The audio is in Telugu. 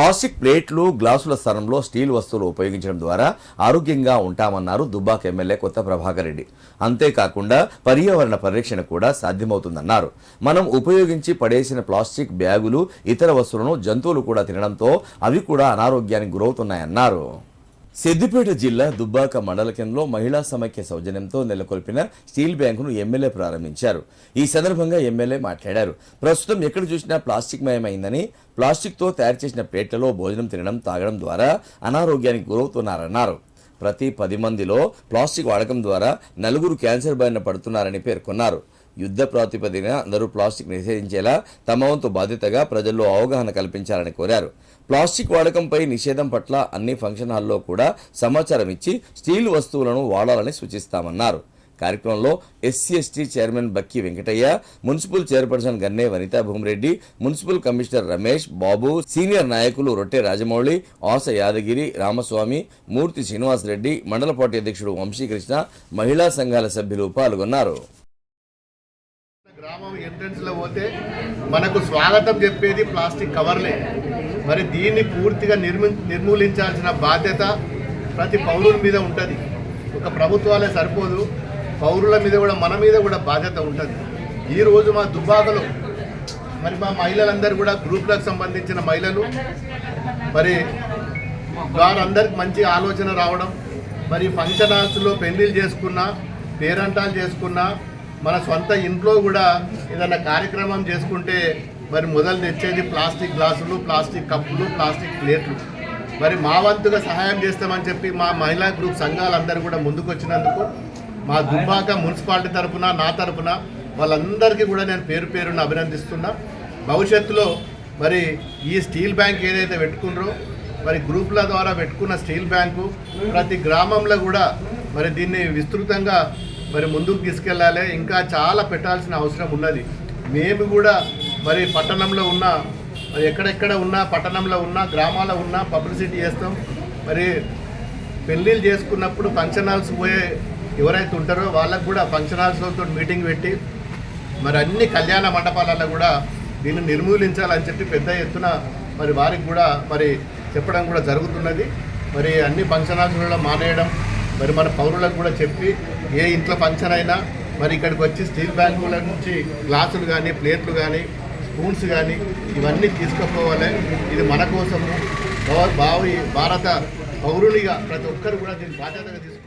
ప్లాస్టిక్ ప్లేట్లు గ్లాసుల స్థానంలో స్టీల్ వస్తువులు ఉపయోగించడం ద్వారా ఆరోగ్యంగా ఉంటామన్నారు దుబ్బాక ఎమ్మెల్యే కొత్త ప్రభాకర్ రెడ్డి. అంతేకాకుండా పర్యావరణ పరిరక్షణ కూడా సాధ్యమవుతుందన్నారు. మనం ఉపయోగించి పడేసిన ప్లాస్టిక్ బ్యాగులు ఇతర వస్తువులను జంతువులు కూడా తినడంతో అవి కూడా అనారోగ్యానికి గురవుతున్నాయన్నారు. సిద్దిపేట జిల్లా దుబ్బాక మండల కేంద్రంలో మహిళా సమైక్య సౌజన్యంతో నెలకొల్పిన స్టీల్ బ్యాంకును ఎమ్మెల్యే ప్రారంభించారు. ఈ సందర్భంగా ఎమ్మెల్యే మాట్లాడారు. ప్రస్తుతం ఎక్కడ చూసినా ప్లాస్టిక్ మయమైందని ప్లాస్టిక్తో తయారు చేసిన ప్లేట్లలో భోజనం తినడం తాగడం ద్వారా అనారోగ్యానికి గురవుతున్నారన్నారు. ప్రతి పది మందిలో ప్లాస్టిక్ వాడకం ద్వారా నలుగురు క్యాన్సర్ బారిన పడుతున్నారని పేర్కొన్నారు. యుద్ధ ప్రాతిపదికన అందరూ ప్లాస్టిక్ నిషేధించేలా తమ వంతు బాధ్యతగా ప్రజల్లో అవగాహన కల్పించాలని కోరారు. ప్లాస్టిక్ వాడకంపై నిషేధం పట్ల అన్ని ఫంక్షన్ హాల్లో కూడా సమాచారం ఇచ్చి స్టీల్ వస్తువులను వాడాలని సూచిస్తామన్నారు. కార్యక్రమంలో SC ST chairman Bakki Venkataiah municipal chairperson Ganne Vanitha Bhumireddy municipal commissioner Ramesh Babu senior నాయకులు రొట్టె రాజమౌళి ఆస యాదగిరి రామస్వామి మూర్తి శ్రీనివాసరెడ్డి మండల పార్టీ అధ్యక్షుడు వంశీకృష్ణ మహిళా సంఘాల సభ్యులు పాల్గొన్నారు. ఎంట్రన్స్లో పోతే మనకు స్వాగతం చెప్పేది ప్లాస్టిక్ కవర్లే. మరి దీన్ని పూర్తిగా నిర్మి నిర్మూలించాల్సిన బాధ్యత ప్రతి పౌరుల మీద ఉంటుంది. ఒక ప్రభుత్వాలే సరిపోదు పౌరుల మీద కూడా మన మీద కూడా బాధ్యత ఉంటుంది. ఈరోజు మా దుబ్బాకలో మరి మా మహిళలందరూ కూడా గ్రూప్లకు సంబంధించిన మహిళలు మరి వారందరికి మంచి ఆలోచన రావడం మరి ఫంక్షన్ హాల్స్లో పెళ్ళిళ్ళు చేసుకున్నా పేరంటాలు చేసుకున్నా మన సొంత ఇంట్లో కూడా ఏదైనా కార్యక్రమం చేసుకుంటే మరి మొదలు తెచ్చేది ప్లాస్టిక్ గ్లాసులు ప్లాస్టిక్ కప్పులు ప్లాస్టిక్ ప్లేట్లు. మరి మా వంతుగా సహాయం చేస్తామని చెప్పి మా మహిళా గ్రూప్ సంఘాలందరూ కూడా ముందుకు వచ్చినందుకు మా దుబ్బాక మున్సిపాలిటీ తరపున నా తరపున వాళ్ళందరికీ కూడా నేను పేరు పేరును అభినందిస్తున్నా. భవిష్యత్తులో మరి ఈ స్టీల్ బ్యాంక్ ఏదైతే పెట్టుకున్నారో మరి గ్రూపుల ద్వారా పెట్టుకున్న స్టీల్ బ్యాంకు ప్రతి గ్రామంలో కూడా మరి దీన్ని విస్తృతంగా మరి ముందుకు తీసుకెళ్ళాలి. ఇంకా చాలా పెట్టాల్సిన అవసరం ఉన్నది. మేము కూడా మరి పట్టణంలో ఉన్న మరి ఎక్కడెక్కడ ఉన్నా పట్టణంలో ఉన్నా గ్రామాల్లో ఉన్నా పబ్లిసిటీ చేస్తాం. మరి పెళ్ళిళ్ళు చేసుకున్నప్పుడు ఫంక్షన్ హాల్స్ పోయే ఎవరైతే ఉంటారో వాళ్ళకు కూడా ఫంక్షన్ హాల్స్తో మీటింగ్ పెట్టి మరి అన్ని కళ్యాణ మండపాలలో కూడా దీన్ని నిర్మూలించాలని చెప్పి పెద్ద ఎత్తున మరి వారికి కూడా మరి చెప్పడం కూడా జరుగుతున్నది. మరి అన్ని ఫంక్షన్ హాల్స్లలో మానేయడం మరి మన పౌరులకు కూడా చెప్పి ఏ ఇంట్లో ఫంక్షన్ అయినా మరి ఇక్కడికి వచ్చి స్టీల్ బ్యాంకుల నుంచి గ్లాసులు కానీ ప్లేట్లు కానీ స్పూన్స్ కానీ ఇవన్నీ తీసుకుపోవాలి. ఇది మన కోసము. భావి భారత పౌరునిగా ప్రతి ఒక్కరు కూడా దీన్ని బాధ్యతగా తీసుకు